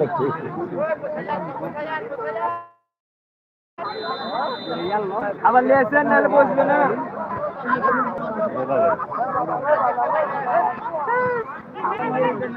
দেখছি আবার লিয়েছেন নাহলে বসবে না। Good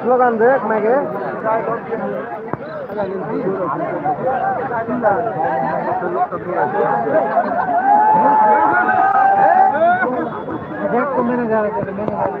স্লোগান দেখ মাইকে। দেখ মেনে যাবে মেনে যাবে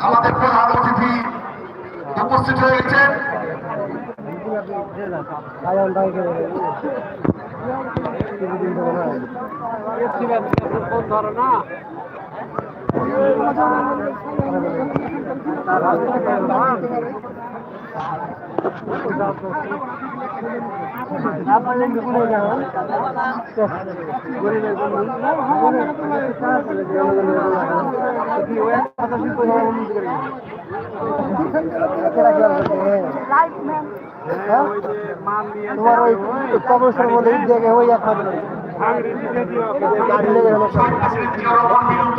আমাদের প্রধান অতিথি উপস্থিত হয়েছেন তোমার ওই কবরস্থানের মধ্যে জায়গায় ওই এক সন্ত্রাসীর জিয়া রহমান বিরুদ্ধ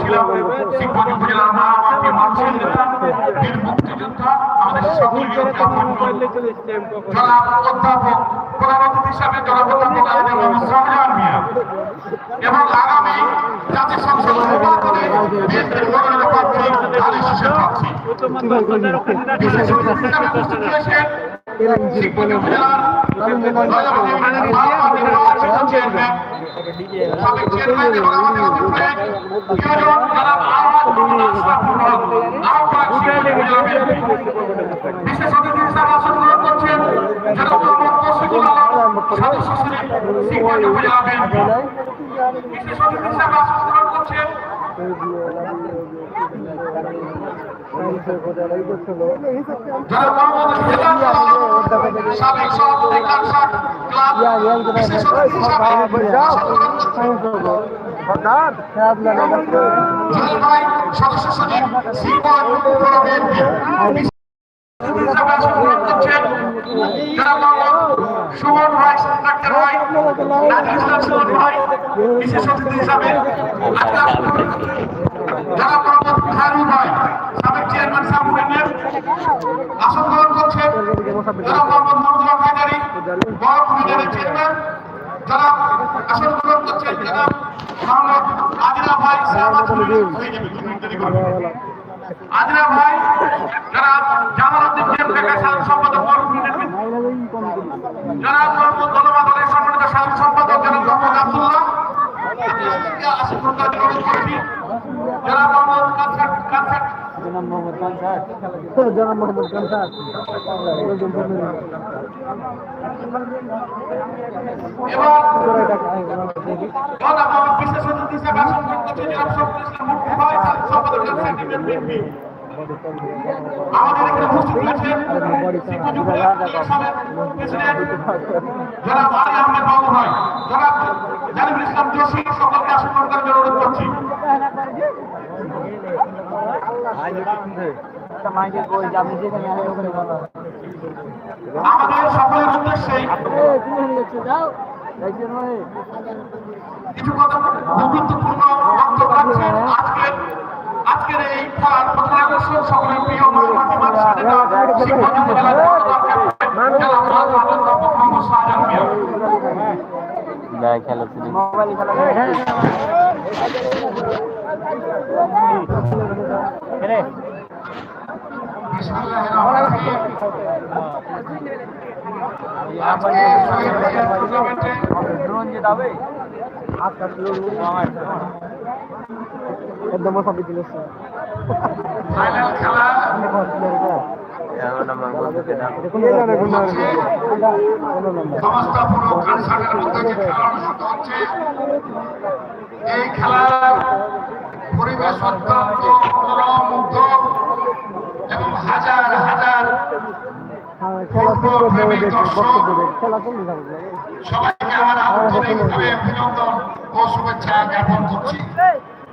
ছিলাম শিবগঞ্জ উপজেলার মা আমাকে মানুষের নেতা বীর মুক্তিযোদ্ধা আমাদের সকল যোদ্ধা বন্ধু অধ্যাপক প্রধান হিসাবে জনাব অধ্যাপক শাহজাহান মিয়া এবং আগামী জাতীয় সংসদ নির্বাচনে বিএনপির মনোনীত প্রার্থী আলী শিশের প্রার্থী বিশেষ উপস্থিত রয়েছেন শিবগঞ্জ উপজেলার বিশেষ অতিথি হিসাবে আসন গ্রহণ করছেন সদস্য সচিব শিবগঞ্জ উপজেলা বিএনপি বিশেষ অতিথি হিসাবে আসন গ্রহণ করছেন করছেন জনাব মোহাম্মদ সুমন ভাই ডাক্তার ভাই নাজির সুমন ভাই বিশেষ অতিথি হিসাবে আজকে আসন গ্রহণ করছেন জনাব মোহাম্মদ খারু ভাই সাবেক চেয়ারম্যান সাবু ইউনিয়ন আসন গ্রহণ করছেন জনাব মোহাম্মদ মনজুর হায়দারি বড় ইউনিয়নের চেয়ারম্যান জনাব আসন গ্রহণ করছেন জনাব মোহাম্মদ আদিনা ভাই জনাব জামালউদ্দিন জেমকে সাধারণ সম্পাদক বড় ইউনিয়নের জনাব মোহাম্মদ ধন্যবাদ দলের সম্মানিত সাধারণ সম্পাদক জনাব মোহাম্মদ আব্দুল্লাহ জনাব মোহাম্মদ কানসাট কানসাট জনাব মোহাম্মদ কানসার জনাব মোহাম্মদ জনাব বিশেষ অতিথি হিসেবে আমাদের উপস্থিত আহমেদ বাবু ভাই জালিমুল ইসলাম সকলকে আসন করার জন্য অনুরোধ করছি আমাদের সকলের নয় কিছু কথা গুরুত্বপূর্ণ বক্তব্য রাখছেন আজকের এই খেলার প্রধান আকর্ষণ সকলের প্রিয় মানবাধী আজকে শহীদ ভাইয়ের টুর্নামেন্টে ড্রোন যে দাবে আজকে একদম সব দিল ফাইনাল খেলা সমস্ত পুরো কনসার্টের মধ্যে যে খেলা অনুষ্ঠিত হচ্ছে। এই খেলার পরিবেশ অত্যন্ত মনোরমুগ্ধ এবং হাজার হাজার সবাইকে আমার আন্তরিকভাবে অভিনন্দন ও শুভেচ্ছা জ্ঞাপন করছি।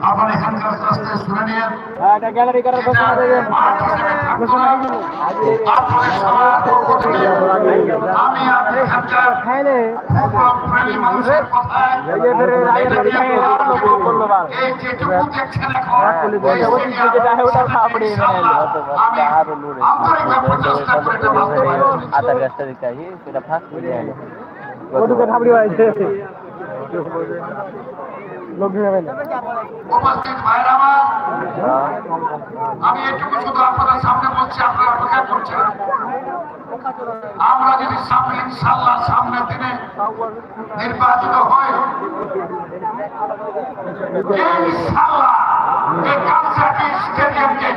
আপনার এখানকার কাছ থেকে শুনে নিয়ে এটা গ্যালারি করার ঘোষণা দেবেন আমি এখানকার খাইলে প্রেমী মানুষের কথায় এই যেটুকু দেখছেন এখন এই আমি আন্তরিকভাবে চেষ্টা করে এটা বাস্তবায়ন করেছি। আধার কার্ডটা দিতে আসি সেটা ফার্স্ট করে আলো ওটুকু থাপড়ি হয়েছে লোক যাবে না উপস্থিত ভাইরা আমি এটুকু শুধু আপনাদের সামনে বলছি, আপনারা অপেক্ষা করছেন। আমরা যদি সামনে ইনশাল্লাহ সামনের দিনে নির্বাচিত হই ইনশাল্লাহ এই স্টেডিয়ামকে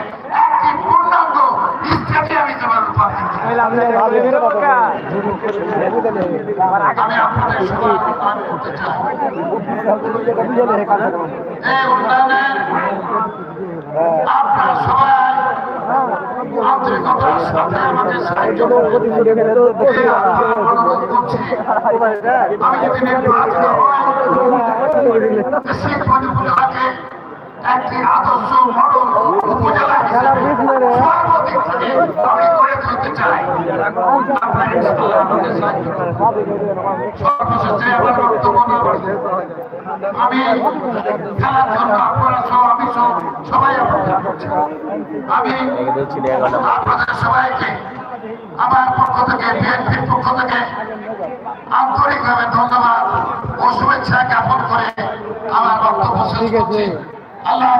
আপনারা সবাই আন্তরিকতার সাথে আমাকে সাহায্য আমি যদি হাকে একটি আদর্শ মডেল উপজেলা হিসেবে চাই আমি খেলার জন্য আপনারা সবাই আমার পক্ষ থেকে বিএনপির পক্ষ থেকে আন্তরিকভাবে ধন্যবাদ ও শুভেচ্ছা জ্ঞাপন করে আমার বক্তব্য শেষ করছি আল্লাহ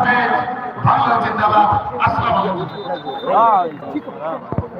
আসসালামু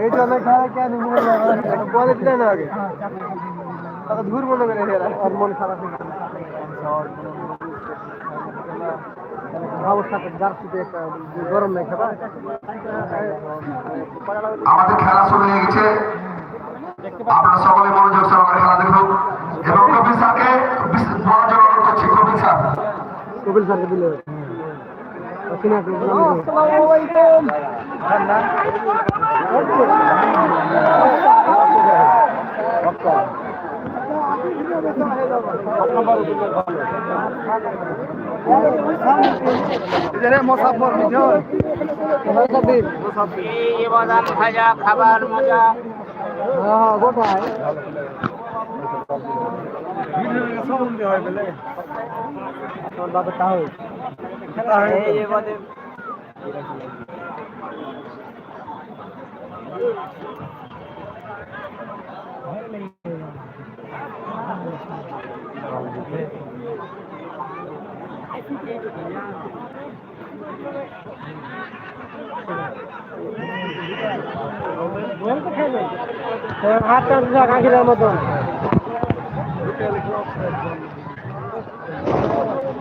এই জন্য খেলা কেন বলে দিলে না আগে তাকে দূর মনে করে হেরা আর মন খারাপ আমাদের খেলা শুরু হয়ে গেছে। আপনারা সকলে মনোযোগ সহকারে খেলা দেখুন। এবং কবির স্যারকে মনোযোগ অনুরোধ করছি। কবির স্যার। কপিল স্যারকে দিলে। মোসাফর বাদাম ভাজা খাবার মজা হ্যাঁ গোটায় সম্বন্ধে হয় বলে তোমার বাবা তাহলে হাতটা কাকিরার মতন।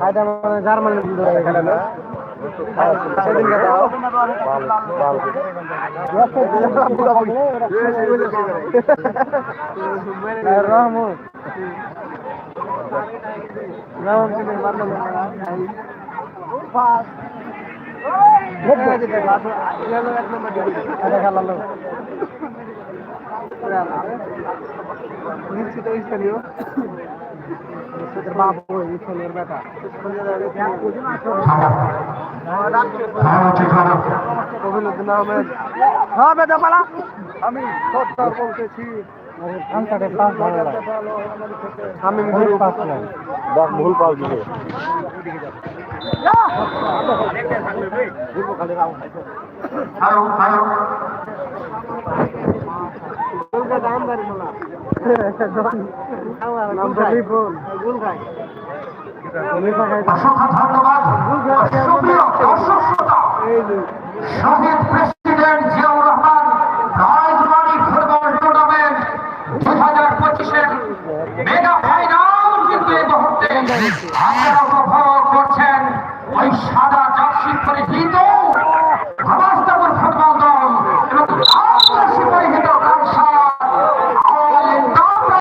হাত ভালো মানে জার্মানি পালা আমি সত্তর বলতেছি। আমি ভুল পাস ভুল পাস গুল খাই অসংখ্য ধন্যবাদ। সুপ্রিয় দর্শক শ্রোতা এই শহীদ president Ziaur Rahman Rajbari football tournament দুই হাজার পঁচিশের মেগা